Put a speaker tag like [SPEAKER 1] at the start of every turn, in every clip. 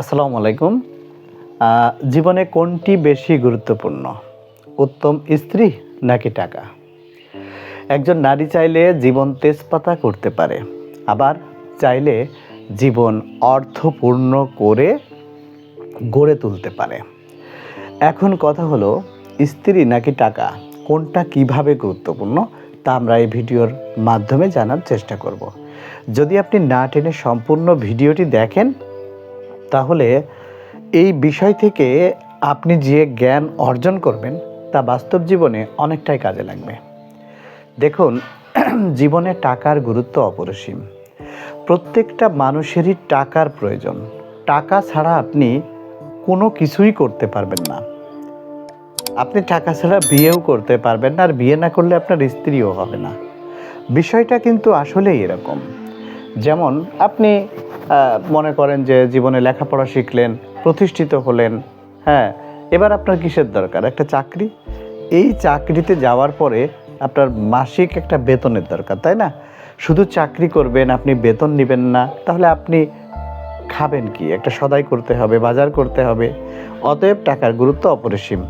[SPEAKER 1] আসসালামু আলাইকুম। জীবনে কোনটি বেশি গুরুত্বপূর্ণ? উত্তম স্ত্রী নাকি টাকা? একজন নারী চাইলে জীবন তেজপাতা করতে পারে, আবার চাইলে জীবন অর্থপূর্ণ করে গড়ে তুলতে পারে। এখন কথা হলো, স্ত্রী নাকি টাকা? কোনটা কীভাবে গুরুত্বপূর্ণ? তা আমরা এই ভিডিওর মাধ্যমে জানার চেষ্টা করব। যদি আপনি না টেনে সম্পূর্ণ ভিডিওটি দেখেন তাহলে এই বিষয় থেকে আপনি যে জ্ঞান অর্জন করবেন তা বাস্তব জীবনে অনেকটাই কাজে লাগবে। দেখুন, জীবনে টাকার গুরুত্ব অপরিসীম। প্রত্যেকটা মানুষেরই টাকার প্রয়োজন। টাকা ছাড়া আপনি কোনো কিছুই করতে পারবেন না। আপনি টাকা ছাড়া বিয়েও করতে পারবেন না, আর বিয়ে না করলে আপনার স্ত্রীও হবে না। বিষয়টা কিন্তু আসলেই এরকম। যেমন, আপনি মনে করেন যে জীবনে লেখাপড়া শিখলেন, প্রতিষ্ঠিত হলেন হ্যাঁ এবার আপনার কিসের দরকার? একটা চাকরি? এই চাকরিতে যাওয়ার পরে আপনার মাসিক একটা বেতনের দরকার, তাই না? শুধু চাকরি করবেন, আপনি বেতন নেবেন না, তাহলে আপনি খাবেন কি? একটা সদাই করতে হবে, বাজার করতে হবে। অতএব টাকার গুরুত্ব অপরিসীম,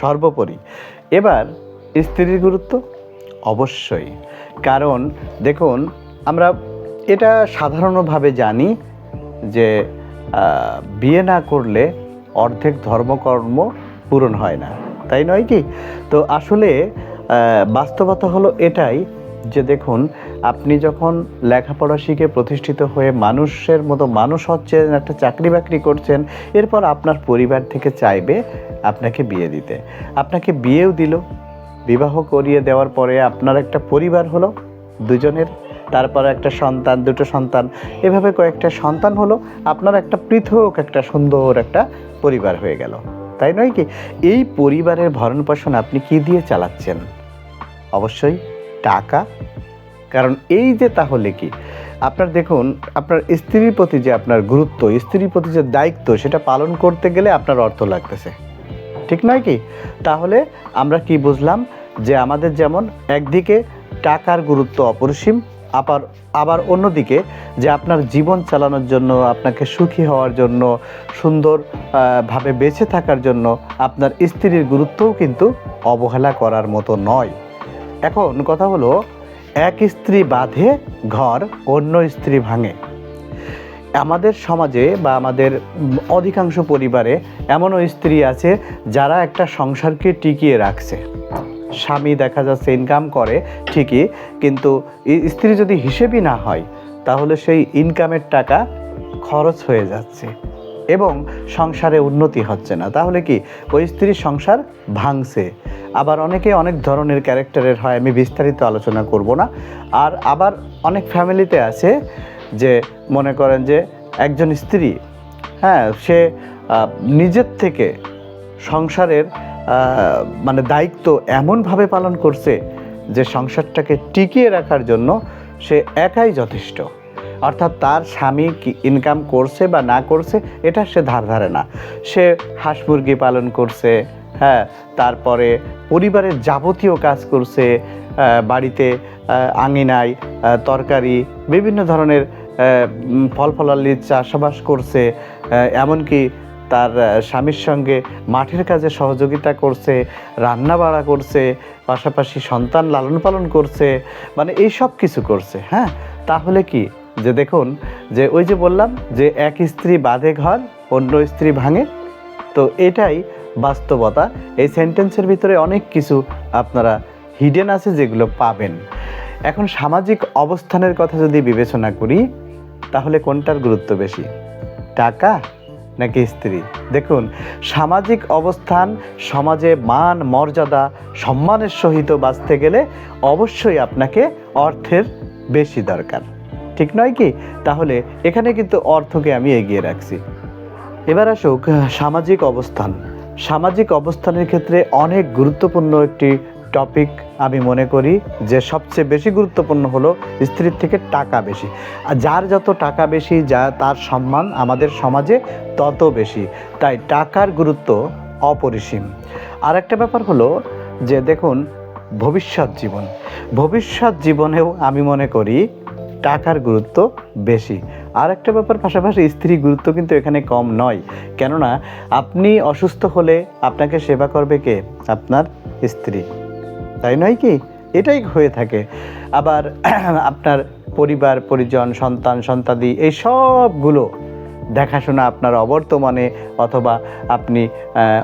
[SPEAKER 1] সর্বোপরি। এবার স্ত্রীর গুরুত্ব? অবশ্যই। কারণ, দেখুন, আমরা এটা সাধারণভাবে জানি যে বিয়ে না করলে অর্ধেক ধর্মকর্ম পূরণ হয় না। তাই নয় কি? তো আসলে বাস্তবতা হলো এটাই যে দেখুন, আপনি যখন লেখাপড়া শিখে প্রতিষ্ঠিত হয়ে মানুষের মতো মানুষ হচ্ছেন, একটা চাকরি বাকরি করছেন, এরপর আপনার পরিবার থেকে চাইবে আপনাকে বিয়ে দিতে। আপনাকে বিয়েও দিল, বিবাহ করিয়ে দেওয়ার পরে আপনার একটা পরিবার হলো, দুজনের তারপর একটা সন্তান, দুটো সন্তান। এভাবে কয়েকটা সন্তান হলো। আপনার একটা পৃথক, একটা সুন্দর একটা পরিবার হয়ে গেল। তাই নয় কি? এই পরিবারের ভরণ পোষণ আপনি কি দিয়ে চালাচ্ছেন? অবশ্যই টাকা। কারণ এই যে তাহলে কি? আপনার দেখুন, আপনার স্ত্রীর প্রতি যে আপনার গুরুত্ব, স্ত্রীর প্রতি যে দায়িত্ব, সেটা পালন করতে গেলে আপনার অর্থ লাগতেছে। ঠিক নয় কি? তাহলে আমরা কি বুঝলাম? যে আমাদের যেমন একদিকে টাকার গুরুত্ব অপরিসীম আবার আবার অন্যদিকে যে আপনার জীবন চালানোর জন্য, আপনাকে সুখী হওয়ার জন্য, সুন্দর ভাবে বেঁচে থাকার জন্য আপনার স্ত্রীর গুরুত্বও কিন্তু অবহেলা করার মতো নয়। এখন কথা হলো, এক স্ত্রী বাঁধে ঘর, অন্য স্ত্রী ভাঙে। আমাদের সমাজে বা আমাদের অধিকাংশ পরিবারে এমনও স্ত্রী আছে যারা একটা সংসারকে টিকিয়ে রাখছে। স্বামী দেখা যাচ্ছে ইনকাম করে, ঠিকই, কিন্তু স্ত্রী যদি হিসেবই না হয়, তাহলে সেই ইনকামের টাকা খরচ হয়ে যাচ্ছে এবং সংসারে উন্নতি হচ্ছে না। তাহলে কি, ওই স্ত্রীর সংসার ভাঙছে। আবার অনেকে অনেক ধরনের ক্যারেক্টারের হয়, আমি বিস্তারিত আলোচনা করব না। আর আবার অনেক ফ্যামিলিতে আছে যে মনে করেন যে একজন স্ত্রী হ্যাঁ সে নিজের থেকে সংসারের মানে দায়িত্ব এমনভাবে পালন করছে যে সংসারটাকে টিকিয়ে রাখার জন্য সে একাই যথেষ্ট। অর্থাৎ তার স্বামী কি ইনকাম করছে বা না করছে এটা সে ধার ধারে না। সে হাঁস মুরগি পালন করছে হ্যাঁ তারপরে পরিবারের যাবতীয় কাজ করছে বাড়িতে আহ, আঙিনায় তরকারি বিভিন্ন ধরনের ফল ফলালির চাষাবাস করছে এমনকি তার স্বামীর সঙ্গে মাঠের কাজে সহযোগিতা করছে রান্না বাড়া করছে, পাশাপাশি সন্তান লালন পালন করছে মানে এই সব কিছু করছে হ্যাঁ? তাহলে কি? যে দেখুন, যে ওই যে বললাম যে এক স্ত্রী বাঁধে ঘর, অন্য স্ত্রী ভাঙে, তো এটাই বাস্তবতা। এই সেন্টেন্সের ভিতরে অনেক কিছু আপনারা হিডেন আছে যেগুলো পাবেন। এখন সামাজিক অবস্থানের কথা যদি বিবেচনা করি, তাহলে কোনটার গুরুত্ব বেশি? টাকা? নাকি স্ত্রী? দেখুন, সামাজিক অবস্থান, সমাজে মান, মর্যাদা, সম্মানের সহিত বাঁচতে গেলে অবশ্যই আপনাকে অর্থের বেশি দরকার। ঠিক নয় কি? তাহলে এখানে কিন্তু অর্থকে আমি এগিয়ে রাখছি। এবার আসুক, সামাজিক অবস্থান। সামাজিক অবস্থানের ক্ষেত্রে অনেক গুরুত্বপূর্ণ একটি টপিক আমি মনে করি যে সবচেয়ে বেশি গুরুত্বপূর্ণ হলো স্ত্রীর থেকে টাকা বেশি। আর যার যত টাকা বেশি, যা তার সম্মান আমাদের সমাজে তত বেশি। তাই টাকার গুরুত্ব অপরিসীম। আর একটা ব্যাপার হলো যে দেখুন, ভবিষ্যৎ জীবন। ভবিষ্যৎ জীবনেও আমি মনে করি টাকার গুরুত্ব বেশি। আর একটা ব্যাপার পাশাপাশি স্ত্রী গুরুত্ব কিন্তু এখানে কম নয়। কেননা, আপনি অসুস্থ হলে আপনাকে সেবা করবে কে? আপনার স্ত্রী। তাই নয় কি? এটাই হয়ে থাকে। আবার আপনার পরিবার, পরিজন, সন্তান, সন্তাদি, এই সবগুলো দেখাশোনা আপনার অবর্তমানে অথবা আপনি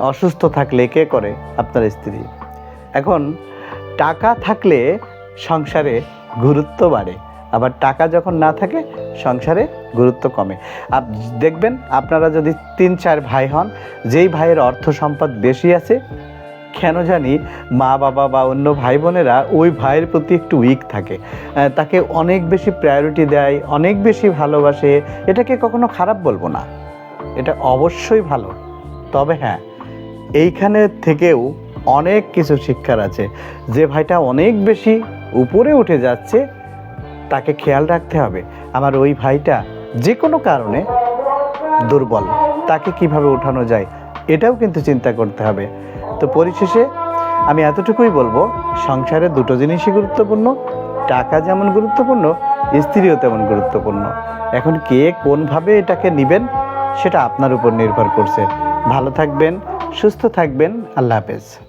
[SPEAKER 1] অসুস্থ থাকলে কে করে? আপনার স্ত্রী। এখন টাকা থাকলে সংসারে গুরুত্ব বাড়ে। আবার টাকা যখন না থাকে, সংসারে গুরুত্ব কমে। আপ, দেখবেন আপনারা যদি তিন চার ভাই হন, যেই ভাইয়ের অর্থ সম্পদ বেশি আছে কেন জানি মা বাবা বা অন্য ভাই বোনেরা ওই ভাইয়ের প্রতি একটু উইক থাকে। তাকে অনেক বেশি প্রায়োরিটি দেয়, অনেক বেশি ভালোবাসে। এটাকে কখনো খারাপ বলব না। এটা অবশ্যই ভালো। তবে হ্যাঁ এইখানে থেকেও অনেক কিছু শিক্ষার আছে। যে ভাইটা অনেক বেশি উপরে উঠে যাচ্ছে, তাকে খেয়াল রাখতে হবে। আমার ওই ভাইটা যে কোনো কারণে দুর্বল, তাকে কীভাবে উঠানো যায়, এটাও কিন্তু চিন্তা করতে হবে। তো পরিশেষে আমি এতটুকুই বলব, সংসারে দুটো জিনিসই গুরুত্বপূর্ণ, টাকা যেমন গুরুত্বপূর্ণ, স্ত্রীও তেমন গুরুত্বপূর্ণ। এখন কে কোনভাবে এটাকে নেবেন, সেটা আপনার উপর নির্ভর করছে। ভালো থাকবেন, সুস্থ থাকবেন, আল্লাহ হাফেজ।